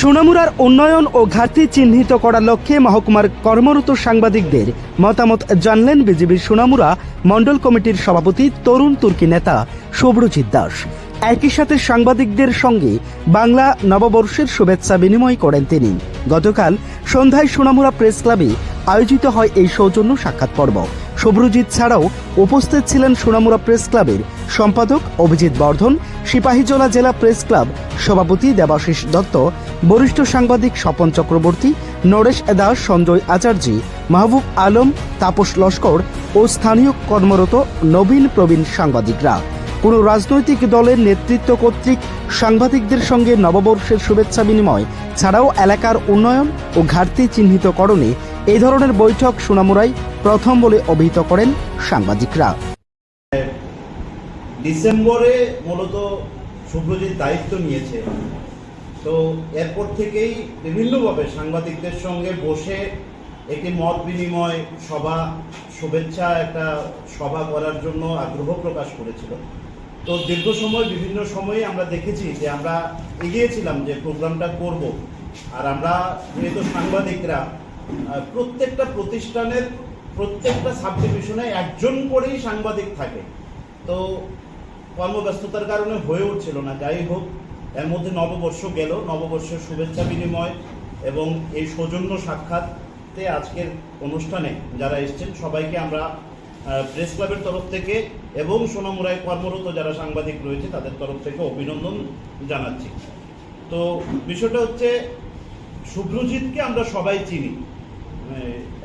সোনামুড়ার উন্নয়ন ও ঘাটতি চিহ্নিত করার লক্ষ্যে মহকুমার কর্মরত সাংবাদিকদের মতামত জানলেন বিজেপির সোনামুড়া মণ্ডল কমিটির সভাপতি তরুণ তুর্কি নেতা শুভ্রজিৎ দাস। একই সাথে সাংবাদিকদের সঙ্গে বাংলা নববর্ষের শুভেচ্ছা বিনিময় করেন তিনি। গতকাল সন্ধ্যায় সোনামুড়া প্রেস ক্লাবে আয়োজিত হয় এই সৌজন্য সাক্ষাৎ পর্ব। শুভ্রজিৎ ছাড়াও উপস্থিত ছিলেন সোনামুড়া প্রেস ক্লাবের সম্পাদক অভিজিৎ বর্ধন, সিপাহীজলা জেলা প্রেস ক্লাব সভাপতি দেবাশিস দত্ত বরিষ্ঠ সাংবাদিক স্বপন চক্রবর্তী, নরেশ দাস সঞ্জয় আচার্যি, মাহবুব আলম, তাপস লস্কর ও স্থানীয় কর্মরত নবীন প্রবীণ সাংবাদিকরা। কোনো রাজনৈতিক দলের নেতৃত্ব কর্তৃক সাংবাদিকদের সঙ্গে নববর্ষের শুভেচ্ছা বিনিময় ছাড়াও এলাকার উন্নয়ন ও ঘাটতি চিহ্নিতকরণে এই ধরনের বৈঠক সুনামুরাই প্রথম বলে অভিহিত করেন সাংবাদিকরা। ডিসেম্বরে মূলত শুভ্রজিৎ দায়িত্ব নিয়েছে। তো এরপর থেকেই বিভিন্নভাবে সাংবাদিকদের সঙ্গে বসে একটি মত বিনিময় সভা, শুভেচ্ছা, একটা সভা করার জন্য আগ্রহ প্রকাশ করেছিল। তো দীর্ঘ সময়, বিভিন্ন সময়ে আমরা দেখেছি যে আমরা এগিয়েছিলাম যে প্রোগ্রামটা করব। আর আমরা যেহেতু সাংবাদিকরা প্রত্যেকটা প্রতিষ্ঠানের প্রত্যেকটা সাব ডিভিশনে একজন করেই সাংবাদিক থাকে। তো কর্মব্যস্ততার কারণে হয়ে উঠছিল না। যাই হোক এর মধ্যে নববর্ষ গেল, নববর্ষের শুভেচ্ছা বিনিময় এবং এই সৌজন্য সাক্ষাতে আজকের অনুষ্ঠানে যারা এসছেন, সবাইকে আমরা প্রেস ক্লাবের তরফ থেকে এবং সোনামুড়ায় কর্মরত যারা সাংবাদিক রয়েছে, তাদের তরফ থেকে অভিনন্দন জানাচ্ছি। তো বিষয়টা হচ্ছে, শুভ্রজিৎকে আমরা সবাই চিনি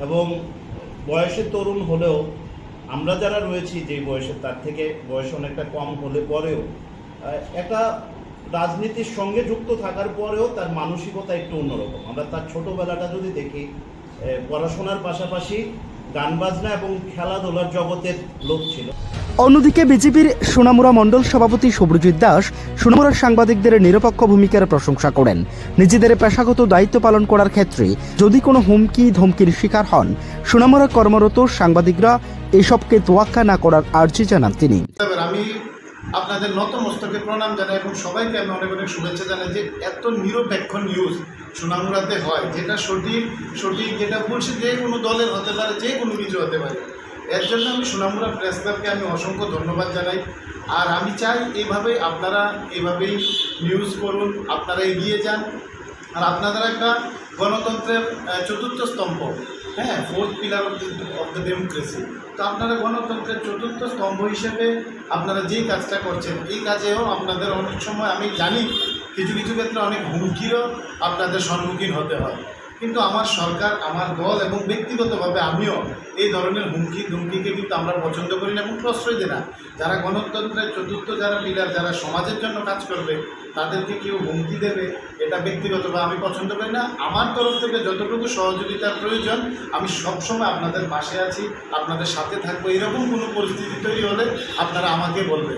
এবং বয়সে তরুণ হলেও আমরা যারা রয়েছি যে বয়সে তার থেকে বয়স অনেকটা কম হলে পরেও একটা রাজনীতির সঙ্গে যুক্ত থাকার পরেও তার মানসিকতা একটু অন্যরকম। আমরা তার ছোটবেলাটা যদি দেখি পড়াশোনার পাশাপাশি গান বাজনা এবং খেলাধুলার জগতের লোক ছিল। অন্যদিকে বিজেপির সোনামুরা মণ্ডল সভাপতি শুভ্রজিৎ দাস সোনামুড়ার সাংবাদিকদের নিরপেক্ষ ভূমিকার প্রশংসা করেন। নিজেদের পেশাগত দায়িত্ব পালন করার ক্ষেত্রে যদি কোনো হুমকি ধমকির শিকার হন সোনামুড়া কর্মরত সাংবাদিকরা এসবকে তোয়াক্কা না করার আর্জি জানান তিনি। আমি আপনাদের নতমস্তকে প্রণাম জানাই এবং সবাইকে আমি অনেক অনেক শুভেচ্ছা জানাই যে এত নিরপেক্ষ নিউজ সুনামুরাতে হয়, যেটা সঠিক সঠিক, যেটা বলছে যে কোনো দলের হতে পারে, যে কোনো কিছু হতে পারে। এর জন্য আমি সুনামুরা প্রেস ক্লাবকে আমি অসংখ্য ধন্যবাদ জানাই। আর আমি চাই এইভাবে আপনারা এইভাবেই নিউজ করুন, আপনারা এগিয়ে যান। আর আপনাদের একটা গণতন্ত্রের চতুর্থ স্তম্ভ। হ্যাঁ fourth pillar of the democracy তো আপনারা গণতন্ত্রের চতুর্থ স্তম্ভ হিসেবে আপনারা যেই কাজটা করছেন, এই কাজেও আপনাদের অনেক সময়, আমি জানি কিছু কিছু ক্ষেত্রে অনেক হুমকিরও আপনাদের সম্মুখীন হতে হয়। কিন্তু আমার সরকার, আমার দল এবং ব্যক্তিগতভাবে আমিও এই ধরনের হুমকি, ধুমকিকে কিন্তু আমরা পছন্দ করি না এবং প্রশ্রয় দিই না। যারা গণতন্ত্রের চতুর্থ, যারা পিলার যারা সমাজের জন্য কাজ করবে, তাদেরকে কেউ হুমকি দেবে, এটা ব্যক্তিগতভাবে আমি পছন্দ করি না। আমার তরফ থেকে যতটুকু সহযোগিতার প্রয়োজন, আমি সবসময় আপনাদের পাশে আছি, আপনাদের সাথে থাকব। এরকম কোনো পরিস্থিতি তৈরি হলে আপনারা আমাকে বলবেন।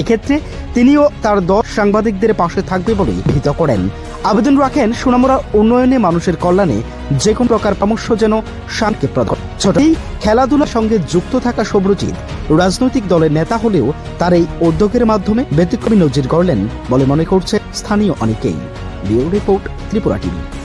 এক্ষেত্রে তিনিও তার দশ সাংবাদিকদের পাশে থাকবে বলে অভিহিত করেন। আবেদন রাখেন সুনামরা উন্নয়নে মানুষের কল্যাণে। যে কোনো প্রকার পরামর্শ যেন শান্তি প্রদান ছোটই খেলাধুলার সঙ্গে যুক্ত থাকা শুভ্রজিৎ। রাজনৈতিক দলের নেতা হলেও তার এই উদ্যোগের মাধ্যমে ব্যতিক্রমী নজির গড়লেন বলে মনে করছে স্থানীয় অনেকেই। Report Tripura TV.